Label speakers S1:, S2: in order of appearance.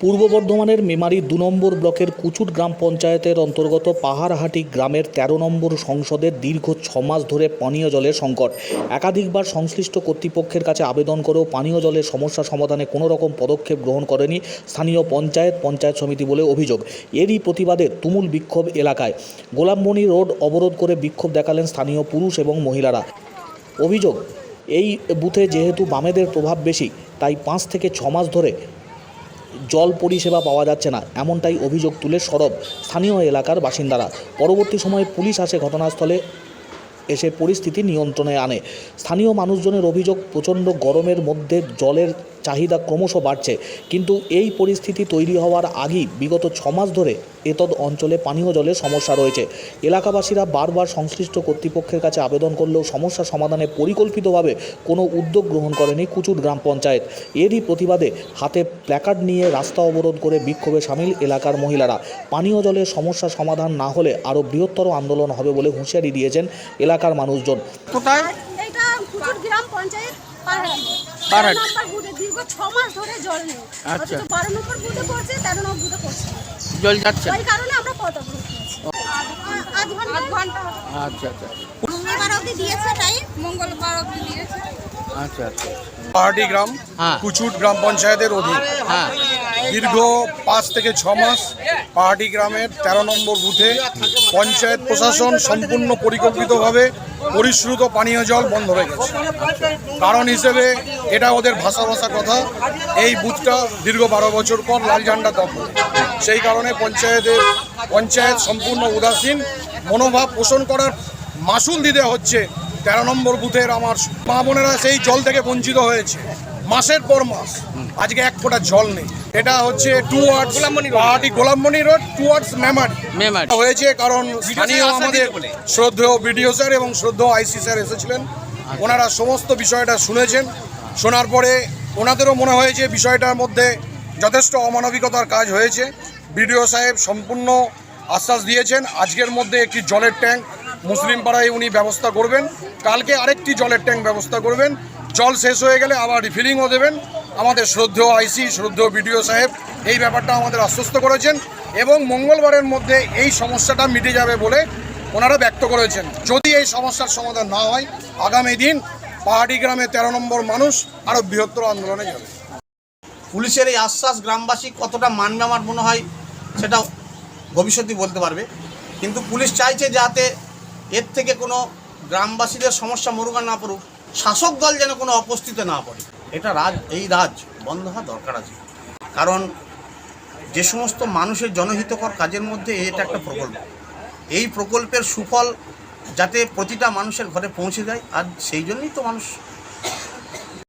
S1: পূর্ব বর্ধমানের মেমারি দু নম্বর ব্লকের কুচুট গ্রাম পঞ্চায়েতের অন্তর্গত পাহাড়হাটি গ্রামের ১৩ নম্বর সংসদের দীর্ঘ ছ মাস ধরে পানীয় জলের সংকট। একাধিকবার সংশ্লিষ্ট কর্তৃপক্ষের কাছে আবেদন করেও পানীয় জলের সমস্যা সমাধানে কোনো রকম পদক্ষেপ গ্রহণ করেনি স্থানীয় পঞ্চায়েত পঞ্চায়েত সমিতি বলে অভিযোগ। এরই প্রতিবাদে তুমুল বিক্ষোভ এলাকায়। গোলামমণি রোড অবরোধ করে বিক্ষোভ দেখালেন স্থানীয় পুরুষ এবং মহিলারা। অভিযোগ, এই বুথে যেহেতু বামেদের প্রভাব বেশি, তাই পাঁচ থেকে ছ মাস ধরে জল পরিষেবা পাওয়া যাচ্ছে না, এমনটাই অভিযোগ তুলে সরব স্থানীয় এলাকার বাসিন্দারা। পরবর্তী সময়ে পুলিশ আসে ঘটনাস্থলে, এসে পরিস্থিতি নিয়ন্ত্রণে আনে। স্থানীয় মানুষজনের অভিযোগ প্রচণ্ড গরমের মধ্যে জলের চাহিদা ক্রমশ বাড়ছে। কিন্তু এই পরিস্থিতি তৈরি হওয়ার আগেই বিগত ছ মাস ধরে এতদ অঞ্চলে পানীয় জলের সমস্যা রয়েছে। এলাকাবাসীরা বারবার সংশ্লিষ্ট কর্তৃপক্ষের কাছে আবেদন করলেও সমস্যা সমাধানে পরিকল্পিতভাবে কোনো উদ্যোগ গ্রহণ করেনি কুচুট গ্রাম পঞ্চায়েত। এরই প্রতিবাদে হাতে প্ল্যাকার্ড নিয়ে রাস্তা অবরোধ করে বিক্ষোভে সামিল এলাকার মহিলারা। পানীয় জলের সমস্যা সমাধান না হলে আরও বৃহত্তর আন্দোলন হবে বলে হুঁশিয়ারি দিয়েছেন এলাকার মানুষজন।
S2: কোথায়?
S3: গ্রাম পঞ্চায়েত দীর্ঘ ছ মাস ধরে জল নেই।
S2: আচ্ছা।
S3: বারো নম্বর বুথে করছে তেরো নম্বর বুথে করছে
S2: জল যাচ্ছে।
S3: ওই কারণে আমরা পথ অবরোধ করেছি। আধ ঘণ্টা। ঘণ্টা।
S2: আচ্ছা আচ্ছা।
S3: মঙ্গলবার অবধি দিয়েছে টাইম মঙ্গলবার অবধি দিয়েছে।
S2: আচ্ছা আচ্ছা।
S4: পাহাড়ি গ্রাম
S2: হ্যাঁ।
S4: কুচুট গ্রাম পঞ্চায়েতের অধীন।
S2: হ্যাঁ।
S4: দীর্ঘ পাঁচ থেকে ছ মাস পাহাড়ি গ্রামের তেরো নম্বর বুথে পঞ্চায়েত প্রশাসন সম্পূর্ণ পরিকল্পিতভাবে পরিশ্রুত পানীয় জল বন্ধ হয়ে গেছে। কারণ হিসেবে এটা ওদের ভাষা ভাষা কথা। এই বুথটা দীর্ঘ বারো বছর পর লাল ঝান্ডা দখল। সেই কারণে পঞ্চায়েতের পঞ্চায়েত সম্পূর্ণ উদাসীন। মনোভাব পোষণ করার মাসুল দিতে হচ্ছে। তেরো নম্বর বুথের আমার মা বোনেরা সেই জল থেকে বঞ্চিত হয়েছে। মাসের পর মাস। আজকে এক ফোঁটা জল নেই। এটা হচ্ছে টুয়ার্ডস পাহাড়ি গোলামমণি রোড টুয়ার্ডস মেমারি।
S2: মেমারি।
S4: হয়েছে কারণ স্থানীয় আমাদের শ্রদ্ধেয় বিডিও স্যার এবং শ্রদ্ধেয় আইসি স্যার এসেছিলেন। ওনারা সমস্ত বিষয়টা শুনেছেন। শোনার পরে ওনাদেরও মনে হয়েছে বিষয়টার মধ্যে যথেষ্ট অমানবিকতার কাজ হয়েছে। বিডিও সাহেব সম্পূর্ণ আশ্বাস দিয়েছেন আজকের মধ্যে একটি জলের ট্যাঙ্ক মুসলিম পাড়ায় উনি ব্যবস্থা করবেন। কালকে আরেকটি জলের ট্যাঙ্ক ব্যবস্থা করবেন। জল শেষ হয়ে গেলে আবার রিফিলিংও দেবেন। আমাদের শ্রদ্ধেয় আইসি, শ্রদ্ধেয় বিডিও সাহেব এই ব্যাপারটা আমাদের আশ্বস্ত করেছেন এবং মঙ্গলবারের মধ্যে এই সমস্যাটা মিটে যাবে বলে ওনারা ব্যক্ত করেছেন। যদি এই সমস্যার সমাধান না হয়, আগামী দিন পাহাড়ি গ্রামে তেরো নম্বর মানুষ আরও বৃহত্তর আন্দোলনে যাবে।
S5: পুলিশের এই আশ্বাস গ্রামবাসী কতটা মানবে আমার মনে হয় সেটা ভবিষ্যতই বলতে পারবে। কিন্তু পুলিশ চাইছে যাতে এর থেকে কোনো গ্রামবাসীদের সমস্যা মরুগা না পড়ুক, শাসক দল যেন কোনো অপস্থিতে না পড়ে। এটা রাজ, এই রাজ বন্ধ হওয়া দরকার আছে। কারণ যে সমস্ত মানুষের জনহিতকর কাজের মধ্যে এটা একটা প্রকল্প। এই প্রকল্পের সুফল যাতে প্রতিটা মানুষের ঘরে পৌঁছে যায়, আর সেই জন্যই তো মানুষ